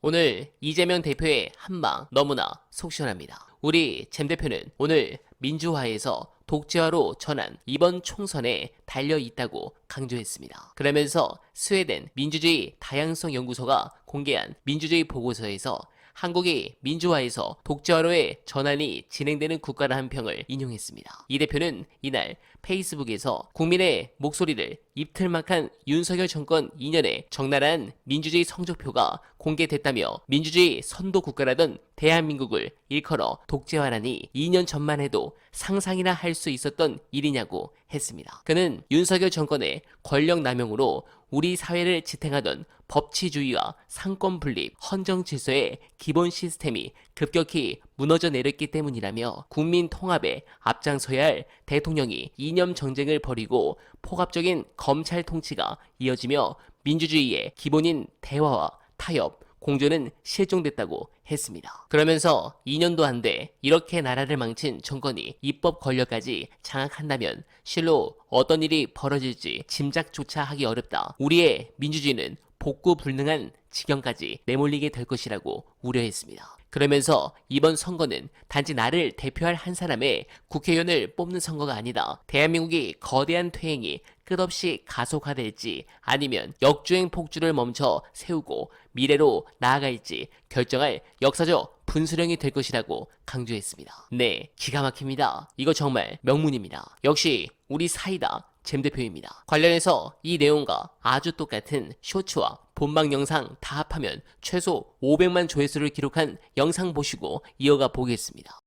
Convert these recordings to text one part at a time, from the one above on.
오늘 이재명 대표의 한방 너무나 속 시원합니다. 우리 잼 대표는 오늘 민주화에서 독재화로 전환 이번 총선에 달려 있다고 강조했습니다. 그러면서 스웨덴 민주주의 다양성 연구소가 공개한 민주주의 보고서에서 한국이 민주화에서 독재화로의 전환이 진행되는 국가라는 평을 인용했습니다. 이 대표는 이날 페이스북에서 국민의 목소리를 입틀막한 윤석열 정권 2년의 적나라한 민주주의 성적표가 공개됐다며 민주주의 선도 국가라던 대한민국을 일컬어 독재화라니 2년 전만 해도 상상이나 할 수 있었던 일이냐고 했습니다. 그는 윤석열 정권의 권력 남용으로 우리 사회를 지탱하던 법치주의와 상권 분립, 헌정 질서의 기본 시스템이 급격히 무너져 내렸기 때문이라며 국민 통합에 앞장서야 할 대통령이 이념 정쟁을 벌이고 포갑적인 검찰 통치가 이어지며 민주주의의 기본인 대화와 타협, 공존은 실종됐다고 했습니다. 그러면서 2년도 안돼 이렇게 나라를 망친 정권이 입법 권력까지 장악한다면 실로 어떤 일이 벌어질지 짐작조차 하기 어렵다. 우리의 민주주의는 복구 불능한 지경까지 내몰리게 될 것이라고 우려했습니다. 그러면서 이번 선거는 단지 나를 대표할 한 사람의 국회의원을 뽑는 선거가 아니다. 대한민국이 거대한 퇴행이 끝없이 가속화될지 아니면 역주행 폭주를 멈춰 세우고 미래로 나아갈지 결정할 역사적 분수령이 될 것이라고 강조했습니다. 네, 기가 막힙니다. 이거 정말 명문입니다. 역시 우리 사이다. 잼 대표입니다. 관련해서 이 내용과 아주 똑같은 쇼츠와 본방 영상 다 합하면 최소 500만 조회수를 기록한 영상 보시고 이어가 보겠습니다.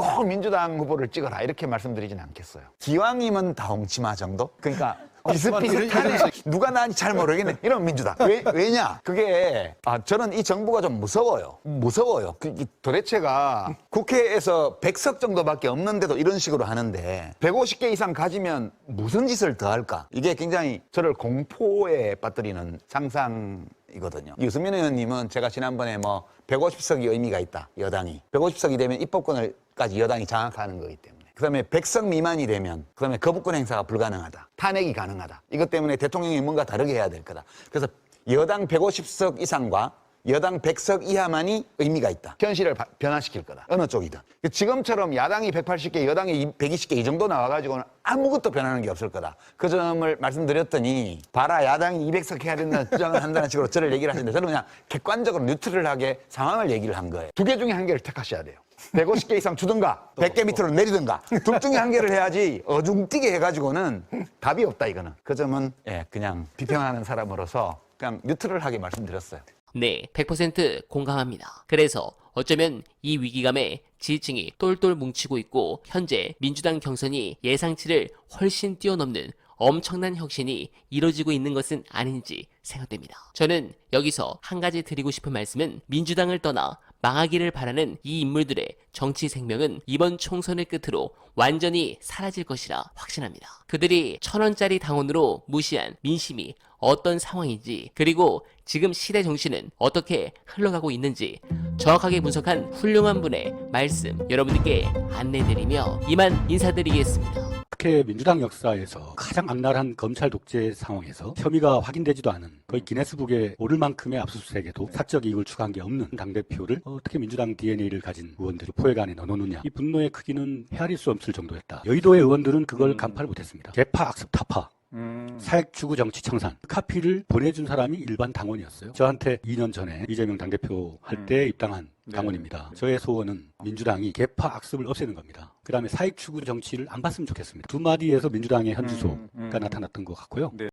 꼭 민주당 후보를 찍어라 이렇게 말씀드리진 않겠어요. 기왕이면 다홍치마 정도? 그러니까 비슷비슷하네. 누가 나은지 잘 모르겠네. 이런 민주당. 왜, 왜냐? 그게 아 저는 이 정부가 좀 무서워요. 무서워요. 그, 이 도대체가 국회에서 100석 정도밖에 없는데도 이런 식으로 하는데 150개 이상 가지면 무슨 짓을 더 할까? 이게 굉장히 저를 공포에 빠뜨리는 상상 이거든요. 유승민 의원님은 제가 지난번에 뭐 150석이 의미가 있다. 여당이. 150석이 되면 입법권을까지 여당이 장악하는 거기 때문에. 그다음에 100석 미만이 되면 그다음에 거부권 행사가 불가능하다. 탄핵이 가능하다. 이것 때문에 대통령이 뭔가 다르게 해야 될 거다. 그래서 여당 150석 이상과 여당 100석 이하만이 의미가 있다. 현실을 바- 변화시킬 거다. 어느 쪽이든. 지금처럼 야당이 180개, 여당이 120개 이 정도 나와가지고는 아무것도 변하는 게 없을 거다. 그 점을 말씀드렸더니 봐라 야당이 200석 해야 된다는 주장을 한다는 식으로 저를 얘기를 하시는데 저는 그냥 객관적으로 뉴트럴하게 상황을 얘기를 한 거예요. 두 개 중에 한 개를 택하셔야 돼요. 150개 이상 주든가 100개 밑으로 내리든가 둘 중에 한 개를 해야지 어중뛰게 해가지고는 답이 없다 이거는 그 점은 예, 그냥 비평하는 사람으로서 그냥 뉴트럴하게 말씀드렸어요. 네, 100% 공감합니다. 그래서 어쩌면 이 위기감에 지지층이 똘똘 뭉치고 있고 현재 민주당 경선이 예상치를 훨씬 뛰어넘는 엄청난 혁신이 이뤄지고 있는 것은 아닌지 생각됩니다. 저는 여기서 한 가지 드리고 싶은 말씀은 민주당을 떠나 망하기를 바라는 이 인물들의 정치 생명은 이번 총선을 끝으로 완전히 사라질 것이라 확신합니다. 그들이 천 원짜리 당원으로 무시한 민심이 어떤 상황인지 그리고 지금 시대 정신은 어떻게 흘러가고 있는지 정확하게 분석한 훌륭한 분의 말씀 여러분들께 안내드리며 이만 인사드리겠습니다. 국회 민주당 역사에서 가장 악랄한 검찰 독재 상황에서 혐의가 확인되지도 않은 거의 기네스북에 오를 만큼의 압수수색에도 사적 이익을 추구한 게 없는 당대표를 어떻게 민주당 DNA를 가진 의원들이 포획 안에 넣어놓느냐. 이 분노의 크기는 헤아릴 수 없을 정도였다. 여의도의 의원들은 그걸 간파를 못했습니다. 개파, 악습, 타파. 사익 추구 정치 청산 카피를 보내준 사람이 일반 당원이었어요. 저한테 2년 전에 이재명 당대표 할 때 입당한 당원입니다. 저의 소원은 민주당이 개파 악습을 없애는 겁니다. 그 다음에 사익 추구 정치를 안 봤으면 좋겠습니다. 두 마디에서 민주당의 현주소가 나타났던 것 같고요.